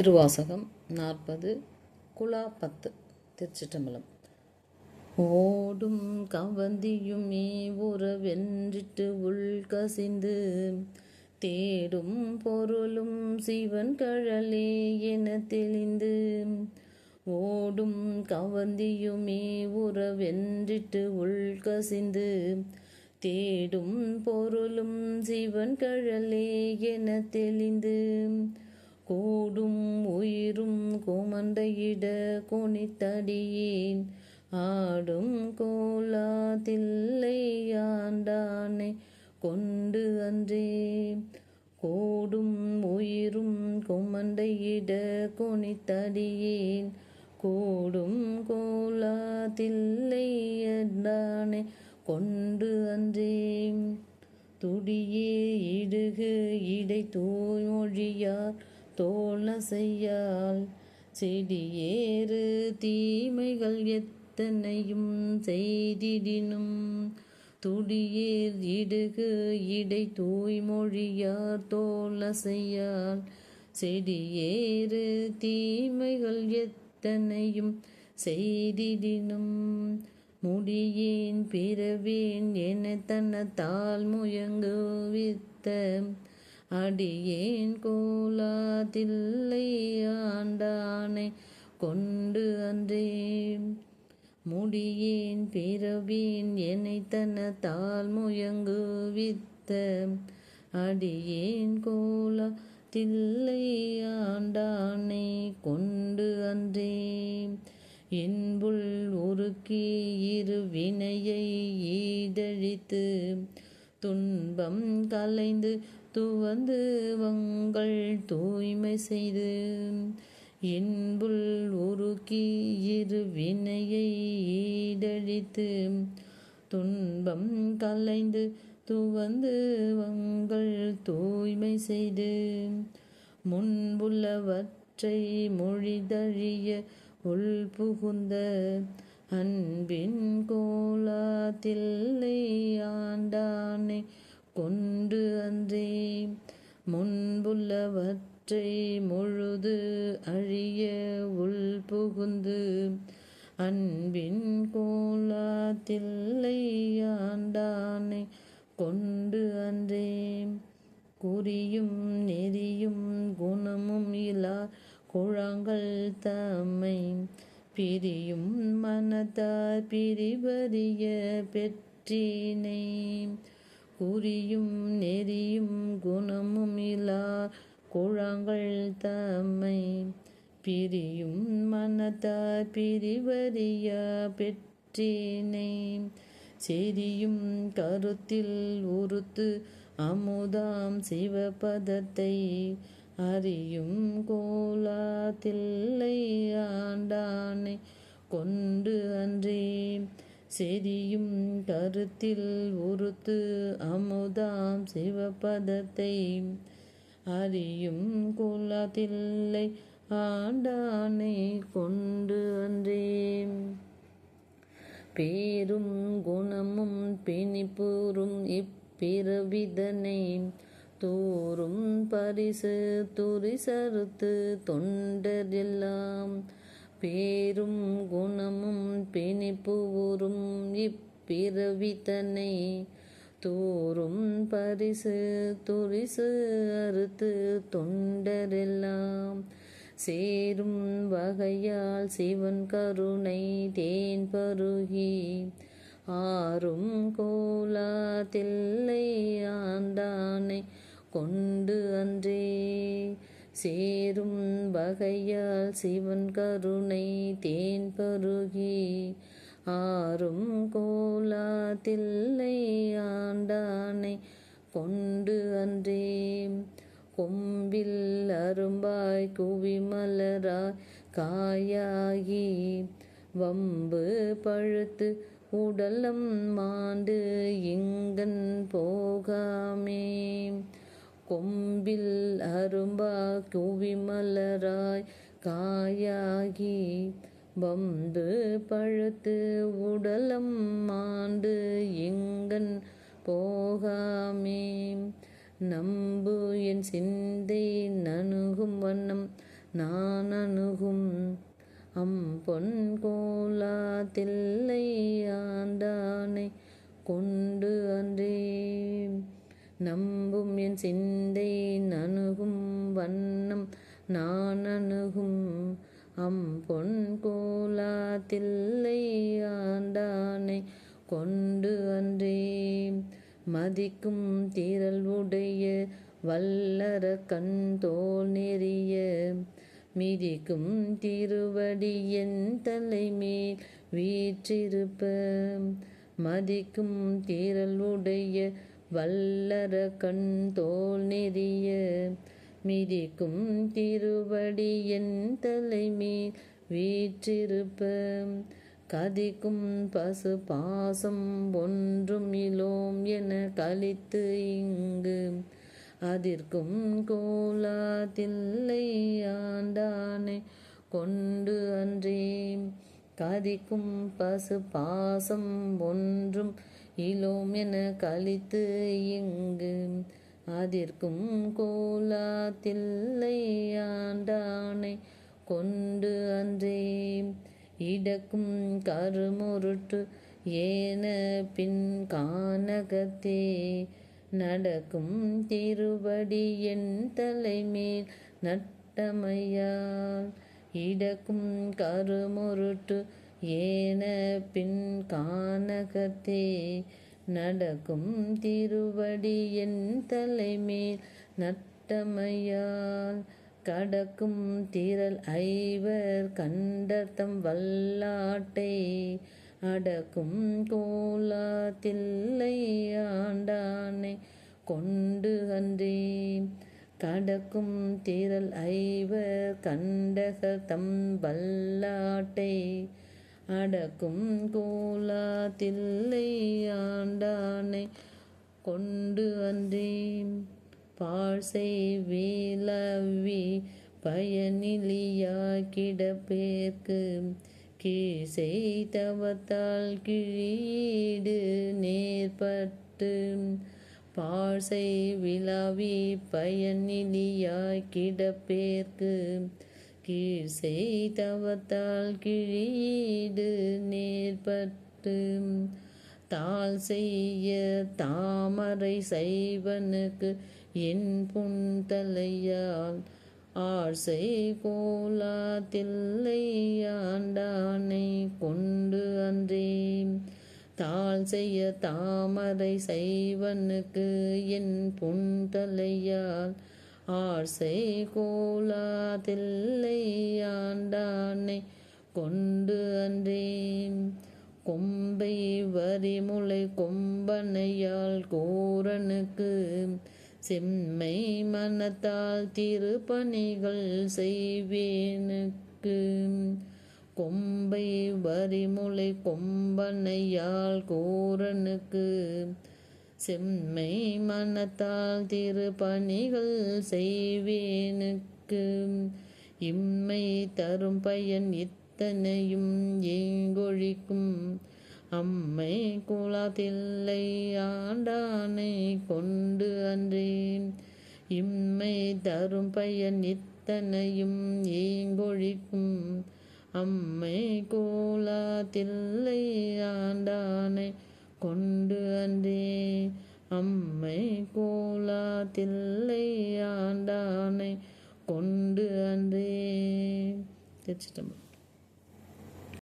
திருவாசகம் நாற்பது குலா பத்து திருச்சிட்டம்பலம் ஓடும் கவந்தியுமே உறவென்றிட்டு உள்கசிந்து தேடும் பொருளும் சிவன் கழலே என தெளிந்து ஓடும் கவந்தியுமே உறவென்றிட்டு உள்கசிந்து தேடும் பொருளும் சிவன் கழலே என தெளிந்து கோடும் உயிரும் கோமண்டையிட கொனித்தடியேன். ஆடும் கோலாதில்லை ஆண்டானை கொண்டு அன்றே. கோடும் உயிரும் கொமண்டையிட கொனித்தடியேன். கூடும் கோலாதில்லை அண்டானை கொண்டு அன்றே. துடியே இடுகு இடை தூய் மொழியார் தூய்மொழியார் செய்யால் செடியேறு தீமைகள் எத்தனையும் செய்திடினும் துடியேர் இடுகு இடை தூய்மொழியார் தோழசையால் செடியேறு தீமைகள் எத்தனையும் செய்திடினும் முடியேன் பிறவேன் என தன்னத்தால் முயங்குவித்த அடியேன் கோலாதில்லை ஆண்டானை கொண்டு அன்றே முடியேன் பிறவின் என்னை தன்னத்தால் முயங்குவித்த அடியேன் கோலா தில்லை ஆண்டானை கொண்டு அன்றே என்புள் உருக்கி இரு வினையை ஈடழித்து துன்பம் கலைந்து துவந்து வங்கள் தூய்மை செய்து இன்புள் உருக்கி இரு வினையை ஈடழித்து துன்பம் கலைந்து துவந்து வங்கள் தூய்மை செய்து முன்புள்ளவற்றை மொழிதழிய உள் புகுந்த அன்பின் கோலாத்தில்லை ஆண்டானை கொண்டு அன்றே முன்புள்ளவற்றை முழுது அழிய உள் புகுந்து அன்பின் கோலாத்தில்லை ஆண்டானை கொண்டு அன்றே குறியும் நெறியும் குணமும் இலா குழாங்கள் தம்மை பிரியும் மனத்தார் பிரிவறிய பெற்றினை குறியும் நெறியும் குணமும் இலா குழாங்கள் தம்மை பிரியும் மனத்தார் பிரிவறிய பெற்றினை. செரியும் கருத்தில் உறுத்து அமுதாம் சிவபதத்தை அறியும் கோலாத்தில்லை ஆண்டானை கொண்டு அன்றே செரியும் கருத்தில் உறுத்து அமுதாம் சிவபதத்தை அறியும் குலத்தில்லை ஆண்டானை கொண்டு அன்றே. பேரும் குணமும் பிணிப்பூரும் இப்பிறவிதனை தோறும் பரிசு துரிசறுத்து தொண்டரெல்லாம் பேரும் குணமும் பிணிப்பூரும் இப்பிறவித்தனை தோறும் பரிசு துரிசு அறுத்து தொண்டரெல்லாம் சேரும் வகையால் சிவன் கருணை தேன் பருகி ஆறும் கோலா தில்லை ஆண்டானை கொண்டு அன்றே சேரும் வகையால் சிவன் கருணை தேன் பருகி. ஆறும் கோலாத்தில்லை ஆண்டானை கொண்டு அன்றே. கொம்பில் அரும்பாய் குவிமலராய் காயாகி. வம்பு பழுத்து உடலம் மாண்டு இங்கன் போகாமே. கொம்பில் அரும்பா குவிமலராய் காயாகி வம்பு பழுத்து உடலம் மாண்டு எங்கன் போகாமே. நம்பு என் சிந்தை நணுகும் வண்ணம் நான் அணுகும். அம்பொன் கோலா தில்லை ஆண்டானை கொண்டு அன்றே நம்பும் என் சிந்தை நணுகும் வண்ணம் நான் அணுகும் அம்பொன் கோலா ஆண்டானை கொண்டு அன்றே. மதிக்கும் திரள் உடைய வல்லற கண் தோல் நெறிய. மிதிக்கும் திருவடி என் தலைமேல் வீற்றிருப்ப. மதிக்கும் திரள் உடைய வல்லர கண் தோல் நெறிய மிதிக்கும் திருவடி என் தலைமேல் வீற்றிருப்ப. கதிக்கும் பசு பாசம் ஒன்றும் இலோம் என கழித்து இங்கு. அதிர்க்கும் கோலாதில்லை ஆண்டானை கொண்டு அன்றே கதிக்கும் பசு பாசம் ஒன்றும் இலோம் என கழித்து இங்கு அதிர்க்கும் கோலா ஆண்டானை கொண்டு அன்றே. இடக்கும் கருமுருட்டு ஏன பின் கானகத்தே. நடக்கும் திருவடி என் தலைமேல் நட்டமையால். இடக்கும் கருமுருட்டு ஏன பின் கானகத்தே நடக்கும் திருவடி என் தலைமேல் நட்டமையால் கடக்கும் திரள் ஐவர் கண்டர்த்தம் வல்லாட்டை அடக்கும் கோலா ஆண்டானை கொண்டு அன்றே கடக்கும் திரள் ஐவர் கண்டகர் தம் வல்லாட்டை அடக்கும் கோலா தில்லை ஆண்டானை கொண்டு வந்தேன். பாழ்சை வேலவி பயனிலியா கிடப்பேற்கு கீழ்சை தவத்தால் கிழீடு நேர்பட்டு பாழ்சை விழாவி பயனிலியா கிடப்பேற்கு கீழ்சை தவத்தால் கிழீடு நேர்பட்டு தாள் செய்ய தாமரை செய்வனுக்கு என் புண்தலையால் ஆசை கோலா தில்லை ஆண்டானை கொண்டு அன்றே தாள் செய்ய தாமரை செய்வனுக்கு என் புண்தலையால் தலையால் ஆர்சை தில்லை ஆண்டானை கொண்டு அன்றேன். கொம்பை வரிமுளை கொம்பனையால் கோரனுக்கு செம்மை மனத்தால் திருப்பணிகள் செய்வேனுக்கு. கொம்பை வரிமுளை கொம்பனையால் கோரனுக்கு செம்மை மனத்தால் திருப்பணிகள் செய்வேனுக்கு. இம்மை தரும் பயன் இத்தனையும் ஏங்கொழிக்கும். அம்மை குலாத்தில்லை ஆண்டானை கொண்டு அன்றேன். இம்மை தரும் பயன் இத்தனையும் ஏங்கொழிக்கும். அம்மை கோலாத்தில்லை ஆண்டானை கொண்டு அன்றே. அம்மை கோலா தில்லை ஆண்டானை கொண்டு அன்றே. திருச்சிட்டம்பரம்